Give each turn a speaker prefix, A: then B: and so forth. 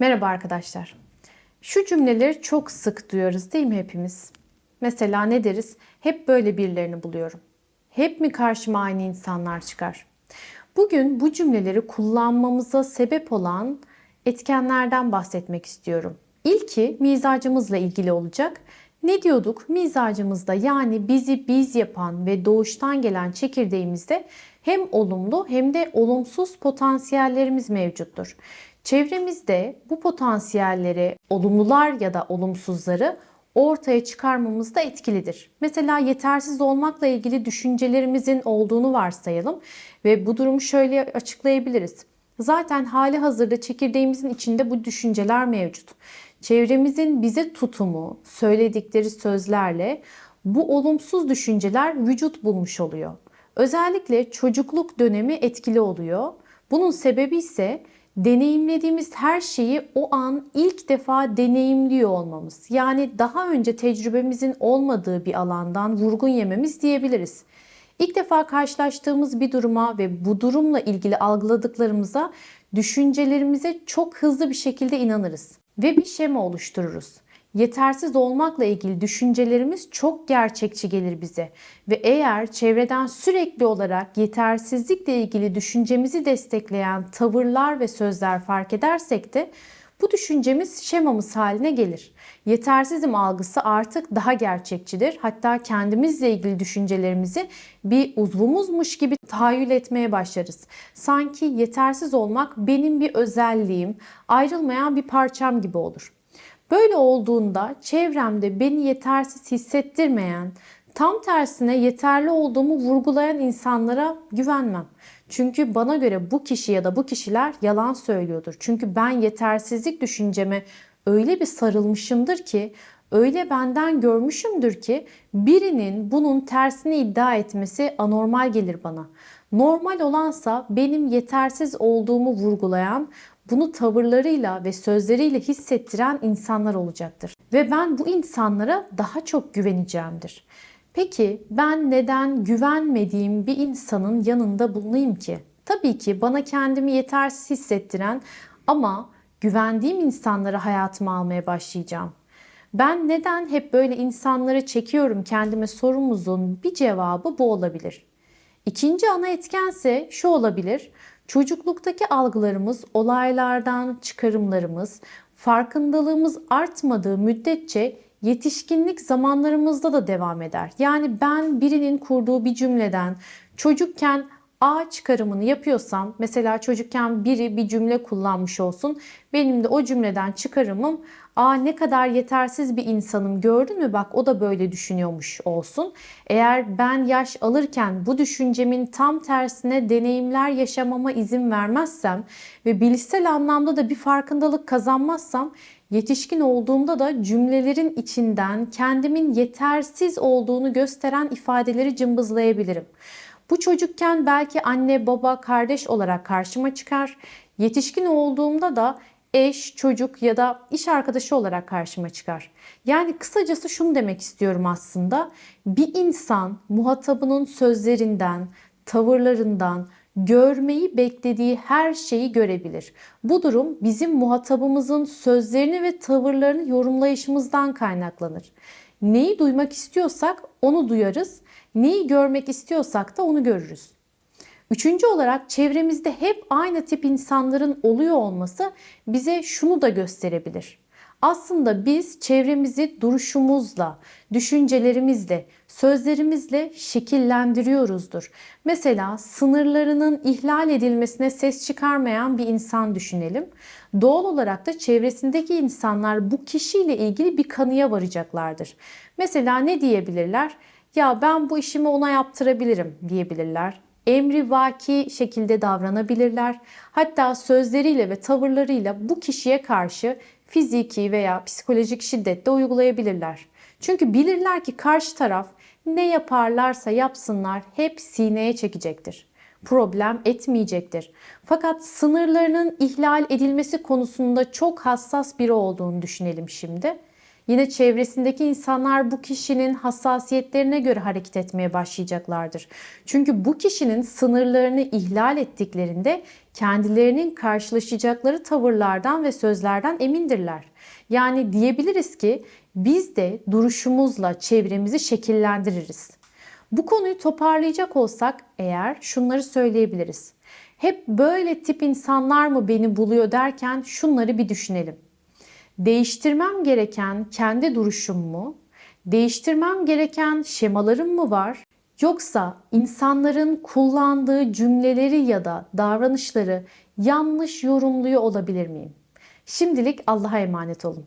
A: Merhaba arkadaşlar. Şu cümleleri çok sık duyuyoruz değil mi hepimiz? Mesela ne deriz? Hep böyle birilerini buluyorum. Hep mi karşıma aynı insanlar çıkar? Bugün bu cümleleri kullanmamıza sebep olan etkenlerden bahsetmek istiyorum. İlki mizacımızla ilgili olacak. Ne diyorduk? Mizacımızda yani bizi biz yapan ve doğuştan gelen çekirdeğimizde hem olumlu hem de olumsuz potansiyellerimiz mevcuttur. Çevremizde bu potansiyelleri, olumlular ya da olumsuzları ortaya çıkarmamız da etkilidir. Mesela yetersiz olmakla ilgili düşüncelerimizin olduğunu varsayalım ve bu durumu şöyle açıklayabiliriz. Zaten hali hazırda çekirdeğimizin içinde bu düşünceler mevcut. Çevremizin bize tutumu, söyledikleri sözlerle bu olumsuz düşünceler vücut bulmuş oluyor. Özellikle çocukluk dönemi etkili oluyor. Bunun sebebi ise deneyimlediğimiz her şeyi o an ilk defa deneyimliyor olmamız. Yani daha önce tecrübemizin olmadığı bir alandan vurgun yememiz diyebiliriz. İlk defa karşılaştığımız bir duruma ve bu durumla ilgili algıladıklarımıza, düşüncelerimize çok hızlı bir şekilde inanırız ve bir şema oluştururuz. Yetersiz olmakla ilgili düşüncelerimiz çok gerçekçi gelir bize ve eğer çevreden sürekli olarak yetersizlikle ilgili düşüncemizi destekleyen tavırlar ve sözler fark edersek de bu düşüncemiz şemamız haline gelir. Yetersizim algısı artık daha gerçekçidir. Hatta kendimizle ilgili düşüncelerimizi bir uzvumuzmuş gibi tahayyül etmeye başlarız. Sanki yetersiz olmak benim bir özelliğim, ayrılmayan bir parçam gibi olur. Böyle olduğunda çevremde beni yetersiz hissettirmeyen, tam tersine yeterli olduğumu vurgulayan insanlara güvenmem. Çünkü bana göre bu kişi ya da bu kişiler yalan söylüyordur. Çünkü ben yetersizlik düşünceme öyle bir sarılmışımdır ki, öyle benden görmüşümdür ki birinin bunun tersini iddia etmesi anormal gelir bana. Normal olansa benim yetersiz olduğumu vurgulayan, bunu tavırlarıyla ve sözleriyle hissettiren insanlar olacaktır. Ve ben bu insanlara daha çok güveneceğimdir. Peki ben neden güvenmediğim bir insanın yanında bulunayım ki? Tabii ki bana kendimi yetersiz hissettiren ama güvendiğim insanları hayatıma almaya başlayacağım. Ben neden hep böyle insanları çekiyorum kendime sorumuzun bir cevabı bu olabilir. İkinci ana etkense şu olabilir. Çocukluktaki algılarımız, olaylardan çıkarımlarımız, farkındalığımız artmadığı müddetçe yetişkinlik zamanlarımızda da devam eder. Yani ben birinin kurduğu bir cümleden çocukken A çıkarımını yapıyorsam mesela çocukken biri bir cümle kullanmış olsun. Benim de o cümleden çıkarımım Aa ne kadar yetersiz bir insanım gördün mü bak o da böyle düşünüyormuş olsun. Eğer ben yaş alırken bu düşüncemin tam tersine deneyimler yaşamama izin vermezsem ve bilişsel anlamda da bir farkındalık kazanmazsam yetişkin olduğumda da cümlelerin içinden kendimin yetersiz olduğunu gösteren ifadeleri cımbızlayabilirim. Bu çocukken belki anne, baba, kardeş olarak karşıma çıkar. Yetişkin olduğumda da eş, çocuk ya da iş arkadaşı olarak karşıma çıkar. Yani kısacası şunu demek istiyorum aslında. Bir insan muhatabının sözlerinden, tavırlarından, görmeyi beklediği her şeyi görebilir. Bu durum bizim muhatabımızın sözlerini ve tavırlarını yorumlayışımızdan kaynaklanır. Neyi duymak istiyorsak onu duyarız, neyi görmek istiyorsak da onu görürüz. Üçüncü olarak çevremizde hep aynı tip insanların oluyor olması bize şunu da gösterebilir. Aslında biz çevremizi duruşumuzla, düşüncelerimizle, sözlerimizle şekillendiriyoruzdur. Mesela sınırlarının ihlal edilmesine ses çıkarmayan bir insan düşünelim. Doğal olarak da çevresindeki insanlar bu kişiyle ilgili bir kanıya varacaklardır. Mesela ne diyebilirler? Ya ben bu işimi ona yaptırabilirim diyebilirler emri vaki şekilde davranabilirler. Hatta sözleriyle ve tavırlarıyla bu kişiye karşı fiziki veya psikolojik şiddet de uygulayabilirler. Çünkü bilirler ki karşı taraf ne yaparlarsa yapsınlar hep sineye çekecektir. Problem etmeyecektir. Fakat sınırlarının ihlal edilmesi konusunda çok hassas biri olduğunu düşünelim şimdi. Yine çevresindeki insanlar bu kişinin hassasiyetlerine göre hareket etmeye başlayacaklardır. Çünkü bu kişinin sınırlarını ihlal ettiklerinde kendilerinin karşılaşacakları tavırlardan ve sözlerden emindirler. Yani diyebiliriz ki biz de duruşumuzla çevremizi şekillendiririz. Bu konuyu toparlayacak olsak eğer şunları söyleyebiliriz. Hep böyle tip insanlar mı beni buluyor derken şunları bir düşünelim. Değiştirmem gereken kendi duruşum mu? Değiştirmem gereken şemalarım mı var? Yoksa insanların kullandığı cümleleri ya da davranışları yanlış yorumluyor olabilir miyim? Şimdilik Allah'a emanet olun.